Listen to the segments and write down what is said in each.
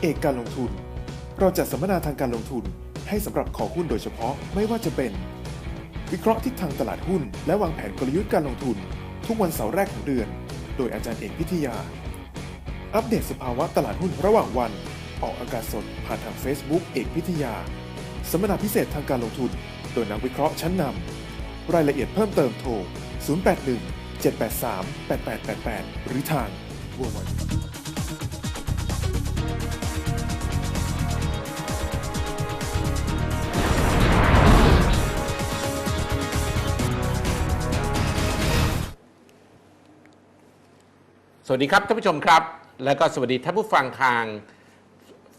เอกการลงทุน เราจัดสัมมนาทางการลงทุนให้สำหรับขอหุ้นโดยเฉพาะไม่ว่าจะเป็น วิเคราะห์ทิศทางตลาดหุ้น และวางแผนกลยุทธ์การลงทุน ทุกวันเสาร์แรกของเดือน โดยอาจารย์เอกพิทยา อัปเดตสภาวะตลาดหุ้นระหว่างวัน ออกอากาศสดผ่านทาง Facebook เอกพิทยาสัมมนาพิเศษทางการลงทุน โดยนักวิเคราะห์ชั้นนำรายละเอียดเพิ่มเติมโทร 081 783 8888 หรือทาง www สวัสดีครับท่านผู้ชมครับ แล้วก็สวัสดีท่านผู้ฟังทาง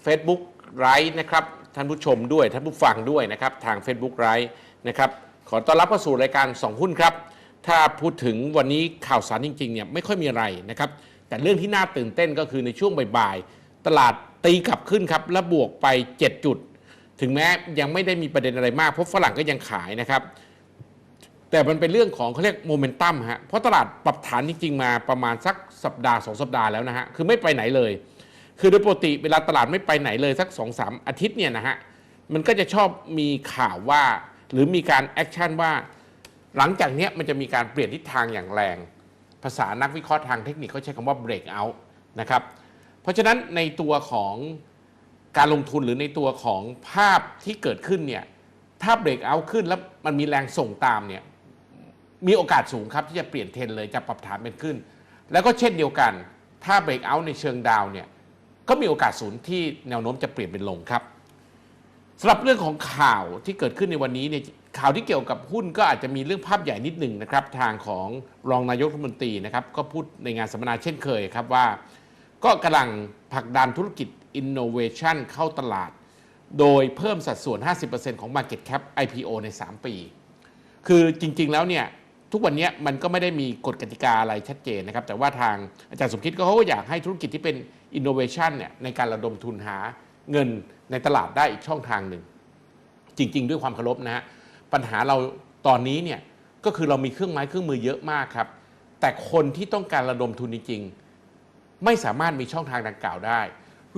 Facebook ไลฟ์นะครับท่านผู้ชมด้วยท่านผู้ฟังด้วยนะครับทาง Facebook ไลฟ์นะครับขอต้อนรับเข้าสู่รายการ 2 หุ้นครับ ถ้าพูดถึงวันนี้ข่าวสารจริงๆเนี่ยไม่ค่อยมีอะไรนะครับแต่เรื่องที่น่าตื่นเต้นก็คือในช่วงบ่ายๆตลาดตีกลับขึ้นครับและบวกไป 7 จุด ถึงแม้ยังไม่ได้มีประเด็นอะไรมากเพราะฝรั่งก็ยังขายนะครับ แต่มันเป็นเรื่องของเขาเรียกโมเมนตัมฮะเพราะตลาดปรับฐานจริงๆมาประมาณสักสัปดาห์ 2 สัปดาห์แล้วนะฮะคือไม่ไปไหนเลย คือโดยปกติเวลาตลาดไม่ไปไหนเลยสัก 2-3สามอาทิตย์เนี่ยนะฮะมันก็จะชอบมีข่าวว่า หรือมีการแอคชั่นว่า หลังจากนี้มันจะมีการเปลี่ยนทิศทางอย่างแรง ภาษานักวิเคราะห์ทางเทคนิคเขาใช้คำว่า break out นะครับเพราะฉะนั้นในตัวของการลงทุนหรือในตัวของภาพที่เกิดขึ้นเนี่ยถ้า break out ขึ้นแล้วมันมีแรงส่งตามเนี่ย มีโอกาสสูงครับที่จะเปลี่ยนเทรนเลยจะปรับฐานเป็นขึ้น แล้วก็เช่นเดียวกัน ถ้าเบรกเอาท์ในเชิงดาวเนี่ยก็มีโอกาสสูงที่แนวโน้มจะเปลี่ยนเป็นลงครับสำหรับเรื่องของข่าวที่เกิดขึ้นในวันนี้เนี่ยข่าวที่เกี่ยวกับหุ้นก็อาจจะมีเรื่องภาพใหญ่นิดหนึ่งนะครับ ทางของรองนายกรัฐมนตรีนะครับ ก็พูดในงานสัมมนาเช่นเคยครับว่า ก็กำลังผลักดันธุรกิจ Innovation เข้าตลาด โดยเพิ่มสัดส่วน 50%ของ Market Cap IPO ใน 3 ปี คือจริงๆแล้วเนี่ย ทุกวันนี้มันก็ไม่ได้มีกฎกติกาอะไรชัดเจนนะครับ แต่ว่าทางอาจารย์สมคิดก็เขาก็อยากให้ธุรกิจที่เป็นอินโนเวชันเนี่ยในการระดมทุนหาเงินในตลาดได้อีกช่องทางหนึ่ง จริง ๆ ด้วยความเคารพนะฮะปัญหาเราตอนนี้เนี่ยก็คือเรามีเครื่องไม้เครื่องมือเยอะมากครับ แต่คนที่ต้องการระดมทุนจริงๆไม่สามารถมีช่องทางดังกล่าวได้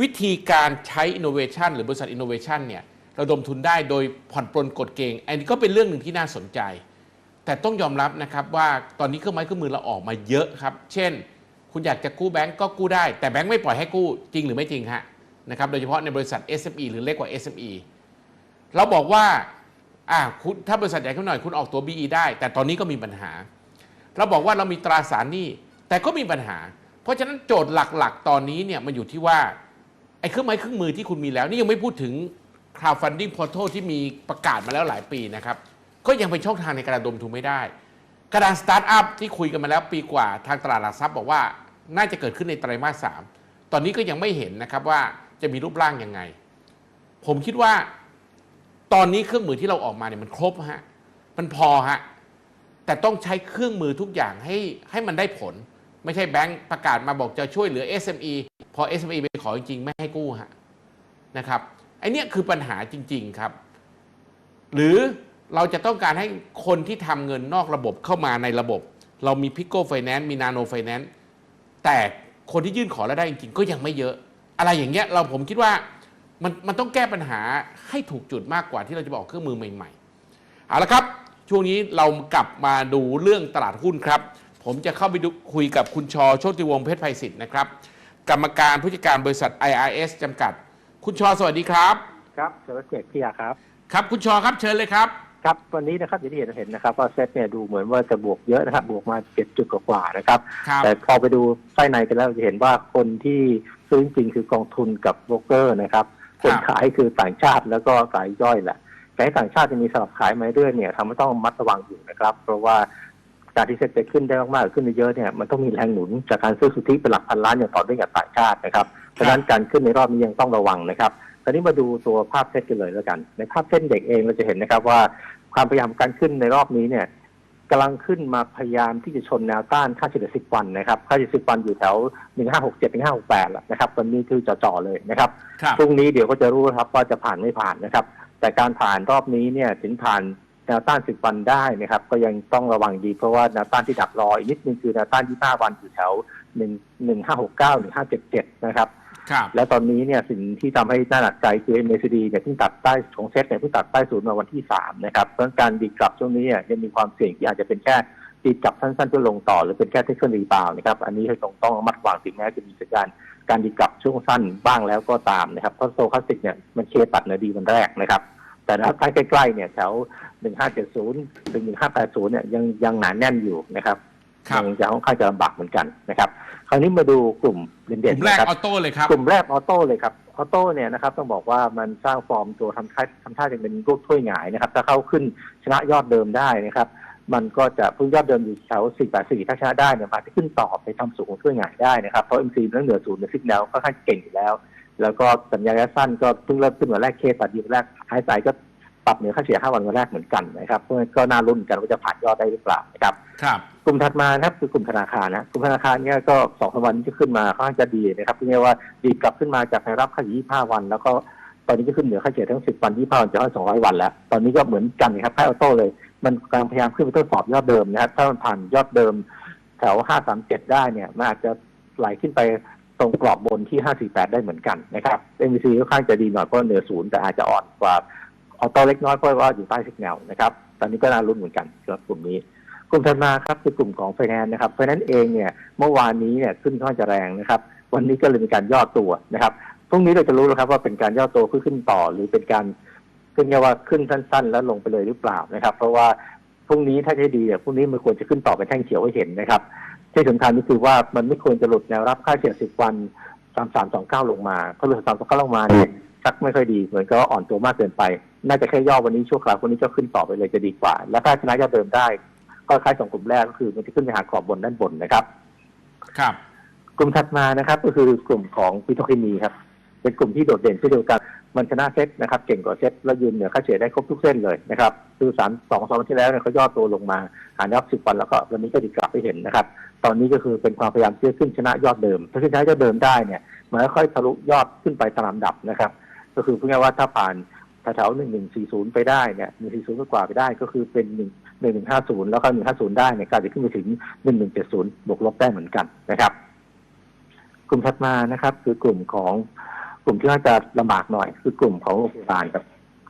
วิธีการใช้อินโนเวชันหรือบริษัทอินโนเวชันเนี่ยระดมทุนได้โดยผ่อนปลนกฎเกณฑ์อันนี้ก็เป็นเรื่องหนึ่งที่น่าสนใจ แต่ต้องยอมรับนะครับว่าตอนนี้เครื่องไม้เครื่องมือเราออกมาเยอะครับ เช่น คุณอยากจะกู้แบงก์ก็กู้ได้ แต่แบงก์ไม่ปล่อยให้กู้จริงหรือไม่จริงฮะนะครับโดยเฉพาะในบริษัท SME หรือเล็กกว่า SME เราบอกว่าอ่าคุณถ้าบริษัทใหญ่ขึ้นหน่อยคุณออกตัว BE ได้ แต่ตอนนี้ก็มีปัญหา เราบอกว่าเรามีตราสารหนี้แต่ก็มีปัญหา เพราะฉะนั้นโจทย์หลักๆ ตอนนี้เนี่ยมันอยู่ที่ว่าไอ้เครื่องไม้เครื่องมือที่คุณมีแล้ว นี่ยังไม่พูดถึง crowdfunding portal ที่มีประกาศมาแล้วหลายปีนะครับ ก็ยังเป็นช่องทางในการระดมทุนไม่ได้ กระดานสตาร์ทอัพที่คุยกันมาแล้วปีกว่าทางตลาดหลักทรัพย์บอกว่าน่าจะเกิดขึ้นในไตรมาสสามตอนนี้ก็ยังไม่เห็นนะครับว่าจะมีรูปร่างยังไง ผมคิดว่าตอนนี้เครื่องมือที่เราออกมาเนี่ยมันครบฮะมันพอฮะแต่ต้องใช้เครื่องมือทุกอย่างให้ให้มันได้ผล ไม่ใช่แบงก์ประกาศมาบอกจะช่วยเหลือ SME พอ SME ไปขอจริงๆ ไม่ให้กู้ฮะนะครับไอเนี้ยคือปัญหาจริง ๆครับ หรือ เราจะต้องการให้คนที่ทำเงินนอกระบบเข้ามาในระบบ เรามี p i c o Finance มี Nano Finance แต่คนที่ยื่นขอแล้วได้จริงๆก็ยังไม่เยอะ อะไรอย่างเงี้ยเราผมคิดว่ามันมันต้องแก้ปัญหาให้ถูกจุดมากกว่าที่เราจะบอกเครื่องมือใหม่ๆเอาละครับ ช่วงนี้เรากลับมาดูเรื่องตลาดหุ้นครับ ผมจะเข้าไปดูคุยกับคุณชอโชติวงศ์เพชรไพศิษฐ์นะครับ กรรมการผู้จัดการบริษัท IRS จำกัด คุณชอสวัสดีครับ ครับสวัสดีพี่ยาครับ ครับ คุณชอครับเชิญเลยครับ ครับวันนี้นะครับอย่างที่เห็นเห็นนะครับว่าเซ็ตเนี่ยดูเหมือนว่าจะบวกเยอะนะครับบวกมาเจ็ดจุดกว่าๆนะครับ ครับ แต่พอไปดูไส้ในกันแล้วจะเห็นว่าคนที่ซื้อจริงๆคือกองทุนกับโบรกเกอร์นะครับคนขายคือต่างชาติแล้วก็รายย่อยแหละแต่ให้ต่างชาติจะมีสลับขายมาเรื่อยเนี่ยทำให้ต้องมัดระวังอยู่นะครับ เพราะว่าการที่เซ็ตไปขึ้นได้มากๆขึ้นได้เยอะเนี่ยมันต้องมีแรงหนุนจากการซื้อสุทธิเป็นหลักพันล้านอย่างต่อเนื่องจากต่างชาตินะครับเพราะฉะนั้นการขึ้นในรอบนี้ยังต้องระวังนะครับ ตอนนี้มาดูตัวภาพเส้นกันเลยแล้วกัน ในภาพเส้นเด็กเองเราจะเห็นนะครับว่าความพยายามการขึ้นในรอบนี้เนี่ยกำลังขึ้นมาพยายามที่จะชนแนวต้านค่าเฉลี่ย10 วันนะครับค่าเฉลี่ย10 วันอยู่แถว 1567 1568แล้วนะครับตอนนี้คือจ่อๆเลยนะครับครับพรุ่งนี้เดี๋ยวก็จะรู้ครับว่าจะผ่านไม่ผ่านนะครับ แต่การผ่านรอบนี้เนี่ยถึงผ่านแนวต้าน 10 วันได้นะครับ ก็ยังต้องระวังดีเพราะว่าแนวต้านที่ดักรออีกนิดนึงคือแนวต้าน 25 วันอยู่แถว 1 1569 1577 นะครับ ครับและตอนนี้เนี่ยสิ่งที่ทำให้น่าหนักใจคือ MACD เนี่ยเพิ่งตัดใต้ของเซ็ตเนี่ยเพิ่งตัดใต้ศูนย์มาวันที่สามนะครับเพราะการดีกลับช่วงนี้เนี่ยยังมีความเสี่ยงที่อาจจะเป็นแค่ดีกลับสั้นๆเพื่อลงต่อ หรือเป็นแค่เทคนิครีบาวนะครับอันนี้ให้ต้องต้องระมัดระวังถึงแม้จะมีสัญญาณการดีกลับช่วงสั้นบ้างแล้วก็ตามนะครับเพราะโซคลาสติกเนี่ยมันเคตัดเนื้อดีวันแรกนะครับแต่ถ้าใกล้ๆเนี่ยแถว 1570 ถึง 1580 เนี่ยยังยังหนาแน่นอยู่นะครับ ครับยังยังค่อนข้างจะลำบากเหมือนกันนะครับคราวนี้มาดูกลุ่มเด่กนลุ่มๆแรกนะครับออโต้เลยครับกลุ่มแรกออโต้เลยครับออโต้เนี่ยนะครับต้องบอกว่ามันสร้างฟอร์มตัวทำท่าทำท่าจะเป็นรูปถ้วยหงายนะครับ ถ้าเข้าขึ้นชนะยอดเดิมได้นะครับมันก็จะพึ่งยอดเดิมอยู่แถว4 8 4ถ้าชนะได้เนี่ยมันอาจจะขึ้นต่อไปทำสูงของถ้วยหงายได้นะครับเพราะ MC มันเหนือศูนย์เหนือซิกแนวค่อนข้างเก่งอยู่แล้ว แล้วก็สัญญาระยะสั้นก็เพิ่งเริ่มขึ้นวันแรกเคตัดดีวันแรกไฮไซก็ ปรับเหนือค่าเฉลี่ย 5 วันวันแรกเหมือนกันนะครับเพราะฉะนั้นก็น่าลุ้นกันว่าจะผ่านยอดได้หรือเปล่านะครับครับกลุ่มถัดมานะครับคือกลุ่มธนาคารนะกลุ่มธนาคารเนี่ยก็สองสามวันนี้จะขึ้นมาค่อนข้างจะดีนะครับเรียกว่าดีกลับขึ้นมาจากแนวรับค่ายี่ห้าวัน แล้วก็ตอนนี้ก็ขึ้นเหนือค่าเฉลี่ยทั้งสิบวันยี่ห้าวันจะให้สองร้อยวันแล้ว ตอนนี้ก็เหมือนกันนะครับค่าออโต้เลย มันกำลังพยายามขึ้นไปทดสอบยอดเดิมนะครับถ้ามันผ่านยอดเดิมแถวห้าสามเจ็ดได้เนี่ยมันอาจจะไหลขึ้นไปตรงกรอบบนที่ห้าสี่แปดได้เหมือนกันนะครับเอ็มซีค่อนข้างจะดีหน่อยเพราะเหนือศูนย์แต่อาจจะอ่อนกว่า ออโต้เล็กน้อยเพราะว่าอยู่ใต้สิกแนวนะครับ ตอนนี้ก็น่ารุ้นเหมือนกันสำหรับกลุ่มนี้ กลุ่มถัดมาครับคือกลุ่มของไฟแนนซ์นะครับไฟแนนซ์เองเนี่ยเมื่อวานนี้เนี่ยขึ้นค่นข้างจะแรงนะครับ วันนี้ก็เลยมีการย่อตัวนะครับพรุ่งนี้เราจะรู้แล้วครับว่าเป็นการย่อตัวขึ้นขึ้นต่อ หรือเป็นการขึ้นเรียกว่าขึ้นสั้น ๆ แล้วลงไปเลยหรือเปล่านะครับ เพราะว่าพรุ่งนี้ถ้าจะดีเนี่ยพรุ่งนี้มันควรจะขึ้นต่อเป็นแท่งเขียวให้เห็นนะครับ ที่สำคัญก็คือว่ามันไม่ควรจะหลุดแนวรับค่าเฉลี่ย10 วัน 3329 ลงมาถ้าหลุด3329ลงมาเนี่ยชักไม่ค่อยดีเหมือนก็อ่อนตัวมากเกินไป น่าจะแค่ย่อวันนี้ชั่วคราววันนี้ก็ขึ้นต่อไปเลยจะดีกว่า และถ้าชนะยอดเดิมได้ ก็คล้ายสองกลุ่มแรกก็คือมันจะขึ้นไปหาขอบบนด้านบนนะครับ ครับ กลุ่มถัดมานะครับ ก็คือกลุ่มของปิโตรเคมีครับ เป็นกลุ่มที่โดดเด่นเช่นเดียวกันมันชนะเซ็ตนะครับ เก่งกว่าเซ็ตแล้วยืนเหนือค่าเฉลี่ยได้ครบทุกเส้นเลยนะครับคือสามสองสองวันที่แล้วเนี่ยเขาย่อตัวลงมาหาแนวสิบวันแล้วก็วันนี้ก็ดีกลับไปเห็นนะครับ ตอนนี้ก็คือเป็นความพยายามที่จะขึ้นชนะยอดเดิม ถ้าขึ้นชนะยอดเดิมได้เนี่ยมันค่อยๆทะลุยอดขึ้นไปตามลำดับนะครับ ก็คือพูดง่ายๆว่าถ้าผ่าน แถวๆหนึ่งหนึ่งสี่ศูนย์ไปได้เนี่ยหนึ่งสี่ศูนย์กว่าไปได้ก็คือเป็นหนึ่งหนึ่งหนึ่งห้าศูนย์แล้วก็หนึ่งห้าศูนย์ได้เนี่ยก็อาจะขึ้นไปถึงหนึ่งหนึ่งเจ็ดศูนย์บวกลบได้เหมือนกันนะครับ กลุ่มถัดมานะครับ คือกลุ่มของกลุ่มที่น่าจะลำบากหน่อย คือกลุ่มของโรงพยาบาลครับ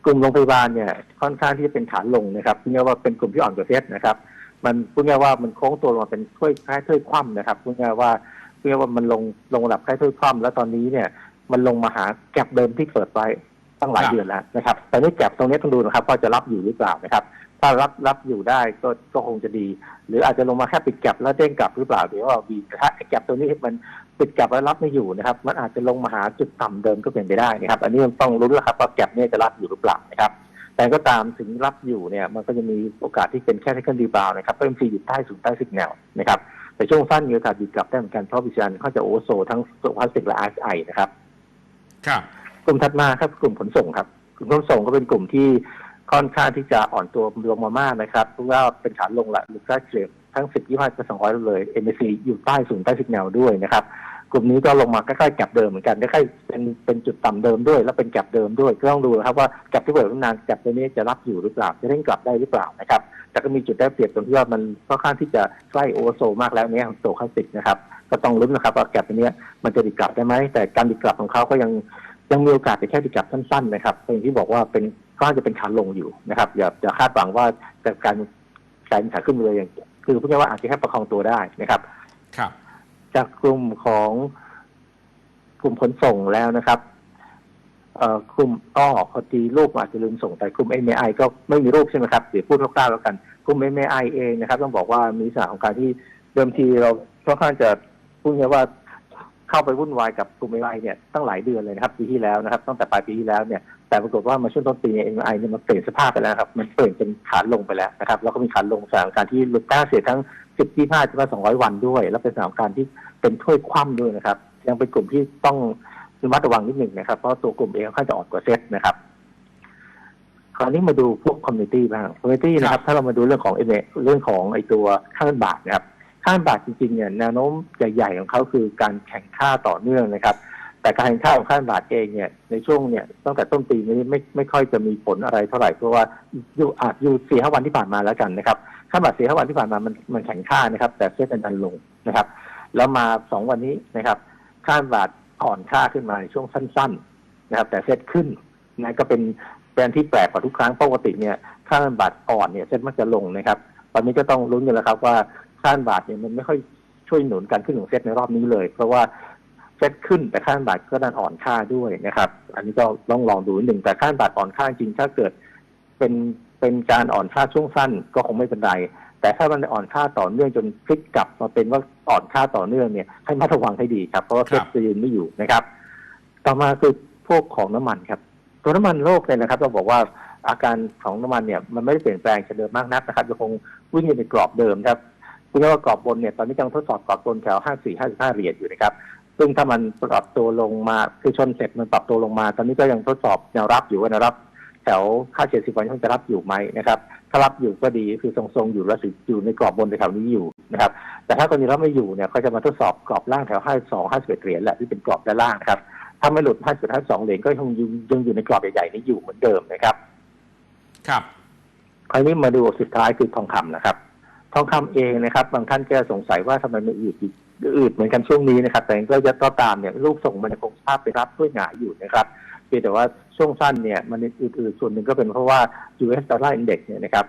กลุ่มโรงพยาบาลเนี่ย ค่อนข้างที่จะเป็นฐานลงนะครับพูดง่ายๆว่าเป็นกลุ่มที่อ่อนกว่าเซตนะครับ มันพูดง่ายว่ามันโค้งตัวลงมาเป็นถ้วยคล้ายถ้วยคว่ำนะครับพูดง่ายว่าพูดง่ายว่ามันลงลงระดับคล้ายถ้วยคว่ำแล้วตอนนี้เนี่ย มันลงมาหาแก็บเดิมที่เปิดไว้ ตั้งหลายครับเดือนแล้วนะครับแต่นี่แก็บตรงนี้ต้องดูนะครับว่าจะรับอยู่หรือเปล่านะครับ ถ้ารับรับอยู่ได้ก็ก็คงจะดี หรืออาจจะลงมาแค่ปิดแก็บแล้วเด้งกลับหรือเปล่าเดี๋ยวว่าบีแต่ถ้าไอ้แก็บตัวนี้มันปิดแก็บแล้วรับไม่อยู่นะครับ มันอาจจะลงมาหาจุดต่ำเดิมก็เป็นไปได้นะครับ อันนี้ต้องรู้แล้วครับว่าแก็บเนี่ยจะรับอยู่หรือเปล่านะครับแต่ก็ตามถึงรับอยู่เนี่ยมันก็จะมีโอกาสที่เป็นแค่เทคนิคดีบาวนะครับเพิ่มซีอยู่ใต้ศูนย์ใต้สิกแนวนะครับแต่ช่วงสั้นมีโอกาสดีกลับได้เหมือนกันเพราะวิจารณ์เขาจะโอเวอร์โซทั้งตัวพลาสติกและ RSI นะครับ ครับ กลุ่มถัดมาครับกลุ่มขนส่งครับ กลุ่มขนส่งก็เป็นกลุ่มที่ค่อนข้างที่จะอ่อนตัวลงมามากนะครับเพราะว่าเป็นฐานลงละหรือค่าเฉลี่ยทั้ง10 25เป็น200เลย MAC อยู่ใต้ศูนย์ใต้สิกแนวด้วยนะครับ กลุ่มนี้ก็ลงมาใกล้ๆแก็บเดิมเหมือนกันใกล้ๆเป็นเป็นจุดต่ำเดิมด้วย แล้วเป็นแก็บเดิมด้วยก็ต้องดูนะครับว่าแก็บที่เปิดตั้งนานแก็บตัวนี้จะรับอยู่หรือเปล่าจะเร่งกลับได้หรือเปล่านะครับแต่ก็มีจุดได้เปรียบตรงที่ว่ามันค่อนข้างที่จะใกล้โอเวอร์โซมากแล้วเนี่ยของโซคลาสสิกนะครับก็ต้องลุ้นนะครับว่าแก็บตัวนี้มันจะดีกลับได้ไหมแต่การดีกลับของเขาก็ยัง ยังมีโอกาสแต่แค่ดีกลับสั้นๆนะครับอย่างที่บอกว่าเป็นก็จะเป็นขาลงอยู่นะครับอย่าอย่าคาดหวังว่าจะการการขาขึ้นเลยอย่างคือพูดง่ายๆว่าอาจจะแค่ประคองตัวได้นะครับ ครับ จากกลุ่มของกลุ่มขนส่งแล้วนะครับเอ่อกลุ่มอ้อพอดีรูปอาจจะลืมส่งแต่กลุ่ม MAI ก็ไม่มีรูปใช่ไหมครับเดี๋ยวพูดคร่าวๆแล้วกันกลุ่ม MAI เองนะครับ ต้องบอกว่ามีลักษณะของการที่เดิมทีเราค่อนข้างจะพูดง่ายๆว่า เข้าไปวุ่นวายกับกลุ่ม MAI เนี่ยตั้งหลายเดือนเลยนะครับปีที่แล้วนะครับตั้งแต่ปลายปีที่แล้วเนี่ยแต่ปรากฏว่ามาช่วงต้นปีเนี่ย MAI เนี่ยมันเปลี่ยนสภาพไปแล้วครับมันเปลี่ยนเป็นขาลงไปแล้วนะครับแล้วก็มีขาลงสถานการณ์ที่ลุดต้าเสียทั้ง10 25 25 200วันด้วย แล้วเป็นสถานการณ์ที่เป็นถ้วยคว่ำด้วยนะครับยังเป็นกลุ่มที่ต้องระมัดระวังนิดหนึ่งนะครับเพราะตัวกลุ่มเองค่อนข้างจะอ่อนกว่าเซ็ตนะครับคราวนี้มาดูพวกคอมมิตี้บ้างคอมมิตี้นะครับ ถ้าเรามาดูเรื่องของเอเรื่องของไอตัวค่าเงินบาทนะครับ ค่าเงินบาทจริงๆเนี่ยแนวโน้มใหญ่ๆของเขาคือการแข่งค่าต่อเนื่องนะครับ แต่การแข่งค่าของค่าเงินบาทเองเนี่ยในช่วงเนี่ยตั้งแต่ต้นปีนี้ไม่ไม่ค่อยจะมีผลอะไรเท่าไหร่เพราะว่าอยู่อาจอยู่สี่ห้าวันที่ผ่านมาแล้วกันนะครับค่ามบาทสี่ห้าวันที่ผ่านมามันมันแข็งค่านะครับ แต่เซ็ตดันลงนะครับ แล้วมาสองวันนี้นะครับค่ามบาทอ่อนค่าขึ้นมาในช่วงสั้น ๆ นะครับ แต่เซ็ตขึ้นนะก็เป็นแบรนที่แปลกกว่าทุกครั้งปกติเนี่ยค่าเงินบาทอ่อนเนี่ยเซ็ตมักจะลงนะครับ ตอนนี้ก็ต้องลุ้นกันแล้วครับว่า ค่าเงินบาทเนี่ยมันไม่ค่อยช่วยหนุนการขึ้นของเซ็ตในรอบนี้เลย เพราะว่าเซ็ตขึ้นแต่ค่าเงินบาทก็ดันอ่อนค่าด้วยนะครับ อันนี้ก็ต้องลองดูนิดหนึ่งแต่ค่าเงินบาทอ่อนค่าจริงถ้าเกิด เป็นเป็นการอ่อนค่าช่วงสั้นก็คงไม่เป็นไรแต่ถ้ามันอ่อนค่าต่อเนื่องจนพลิกกลับมาเป็นว่าอ่อนค่าต่อเนื่องเนี่ยให้มาระวังให้ดีครับเพราะว่าคเซ็รัตบจะยืนไม่อยู่นะครับ ต่อมาคือพวกของน้ำมันครับ ตัวน้ำมันโลกเนี่ยนะครับ เราบอกว่าอาการของน้ำมันเนี่ยมันไม่ได้เปลี่ยนแปลงจากเดิมมากนักนะครับยังคงวิ่งอยู่ในกรอบเดิมครับ คุณว่ากรอบบนเนี่ยตอนนี้ยังทดสอบกรอบบนแถว 54 55 เหรียญอยู่นะครับ ซึ่งถ้ามันปรับตัวลงมาคือชนเสร็จมันปรับตัวลงมา ตอนนี้ก็ยังทดสอบแนวรับอยู่ว่าแนวรับ แถวค่าเฉลี่ย10วันยังจะรับอยู่ไหมนะครับถ้ารับอยู่ก็ดีคือทรงๆอยู่แล้วสิอยู่ในกรอบบนแถวนี้อยู่นะครับ แต่ถ้ากรณีรับไม่อยู่เนี่ยเขาจะมาทดสอบกรอบล่างแถว 52 51 เหรียญแหละที่เป็นกรอบด้านล่างนะครับถ้าไม่หลุด50 52 เหรียญก็ยังอยู่ยังอยู่ในกรอบใหญ่ๆนี้อยู่เหมือนเดิมนะครับ ครับ คราวนี้มาดูสุดท้ายคือทองคำนะครับ ทองคำเองนะครับ บางท่านก็สงสัยว่าทำไมมันอืดอีกอืดเหมือนกันช่วงนี้นะครับ แต่ก็จะก็ตามเนี่ยลูกส่งมันยังคงสภาพไปรับด้วยหงายอยู่นะครับเพียงแต่ว่าช่วงสั้นเนี่ยมันอืดๆส่วนหนึ่งก็เป็นเพราะว่า US Dollar Index เนี่ยนะครับ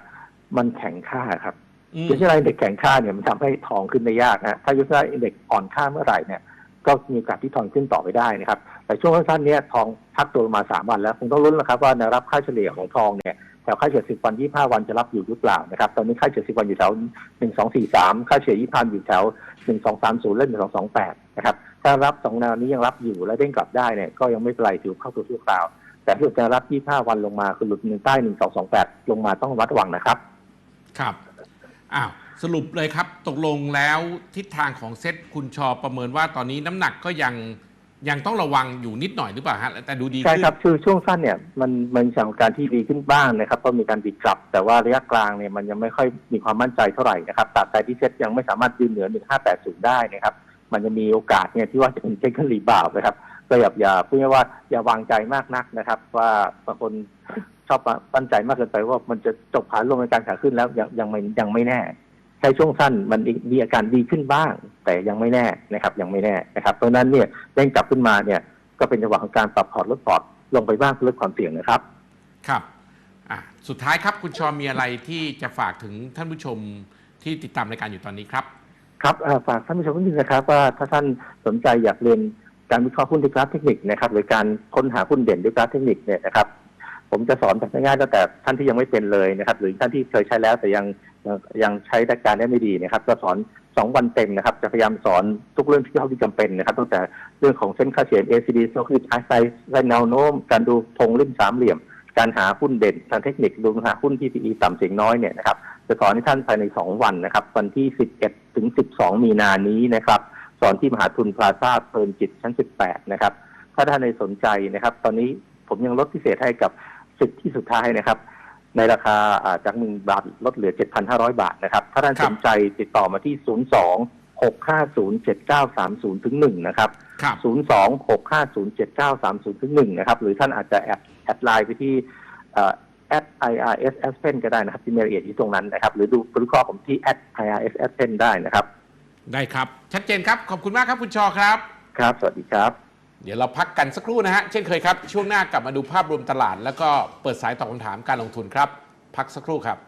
มันแข็งค่าครับอืม US Dollar Index แข็งค่าเนี่ยมันทำให้ทองขึ้นได้ยากนะถ้า US Dollar Index อ่อนค่าเมื่อไหร่เนี่ยก็มีโอกาสที่ทองขึ้นต่อไปได้นะครับ แต่ช่วงสั้นๆเนี้ทองพักตัวลงมาสามวันแล้วคงต้องลุ้นแล้วครับว่าแนวรับค่าเฉลี่ยของทองเนี่ยแถวค่าเฉลี่ย10วัน25วันจะรับอยู่หรือเปล่านะครับ ตอนนี้ค่าเฉลี่ย10วันอยู่แถว1243ค่าเฉลี่ย25อยู่แถว1230และ1228นะครับ ถ้ารับสองแนวนี้ยังรับอยู่และเด้งกลับได้เนี่ยก็ยังไม่เป็นไรถือเข้าตัวชั่วคราว แต่ถ้าจะรับ25วันลงมาคือหลุดหนึ่งใต้1228ลงมาต้องระมัดวังนะครับ ครับอ้าวสรุปเลยครับ ตกลงแล้วทิศทางของเซ็ตคุณชอประเมินว่าตอนนี้น้ำหนักก็ยัง ยังต้องระวังอยู่นิดหน่อยหรือเปล่าฮะแต่ดูดีใช่ขึ้นครับคือช่วงสั้นเนี่ยมันมันมีสถานการที่ดีขึ้นบ้างนะครับก็มีการดีดกลับ แต่ว่าระยะกลางเนี่ยมันยังไม่ค่อยมีความมั่นใจเท่าไหร่นะครับตราบใดที่เซ็ตยังไม่สามารถยืนเหนือ 1580 ได้นะครับ มันจะมีโอกาสเนี่ยที่ว่าจะเป็นเทคนิครีบาวนะครับก็อย่าอย่าพูดง่ายว่าอย่าวางใจมากนักนะครับ ว่าบางคนชอบตั้นใจมากเกินไปว่ามันจะจบขาลงในการขาขึ้นแล้วยังยังไม่ยังไม่แน่ ใช้ช่วงสั้นมันมีอาการดีขึ้นบ้าง แต่ยังไม่แน่นะครับ ยังไม่แน่นะครับ เพราะฉะนั้นเนี่ยเด้งกลับขึ้นมาเนี่ยก็เป็นจังหวะของการปรับพอร์ตลดพอร์ตลงไปบ้างเพื่อลดความเสี่ยงนะครับ ครับอะสุดท้ายครับคุณชอมีอะไรที่จะฝากถึงท่านผู้ชมที่ติดตามรายการอยู่ตอนนี้ครับ ครับเอ่อฝากท่านผู้ชมนิดนึงนะครับ ว่าถ้าท่านสนใจอยากเรียนการวิเคราะห์หุ้นด้วยกราฟเทคนิคนะครับหรือการค้นหาหุ้นเด่นด้วยกราฟเทคนิคเนี่ยนะครับผมจะสอนแบบง่ายๆตั้งแต่ท่านที่ยังไม่เป็นเลยนะครับ หรือท่านที่เคยใช้แล้วแต่ยัง ยังใช้การได้ไม่ดีนะครับ ก็สอนสองวันเต็มนะครับ จะพยายามสอนทุกเรื่องที่เท่าที่จำเป็นนะครับตั้งแต่เรื่องของเส้นค่าเฉลี่ย ACD ก็คือท้ายไซแนวโน้ม การดูธงริมสามเหลี่ยม การหาหุ้นเด่นทางเทคนิคดูหาหุ้น PPE ต่ำเสียงน้อยเนี่ยนะครับจะสอนให้ท่านภายใน2วันนะครับ วันที่11ถึง12มีนานี้นะครับสอนที่มหาทุนพลาซ่าเพลินจิตชั้น 18 นะครับ ถ้าท่านในสนใจนะครับ ตอนนี้ผมยังลดพิเศษให้กับสิทธิ์ที่สุดท้ายนะครับ ในราคาอ่าจากหนึ่งบาทลดเหลือ 7,500 บาทนะครับ ถ้าท่านครับสนใจติดต่อมาที่ 02 650 7930ถึง1นะครับครับ 02 650 7930ถึง1นะครับ หรือท่านอาจจะแอดแอดไลน์ไปที่แอด IRS S Pen ก็ได้นะครับที่มีรายละเอียดอยู่ตรงนั้นนะครับ หรือดูบริกรผมที่แอด IRS S Pen ได้นะครับ ได้ครับ ชัดเจนครับ ขอบคุณมากครับคุณชอครับ ครับ สวัสดีครับ เดี๋ยวเราพักกันสักครู่นะฮะ เช่นเคยครับ ช่วงหน้ากลับมาดูภาพรวมตลาด แล้วก็เปิดสายตอบคำถามการลงทุนครับ พักสักครู่ครับ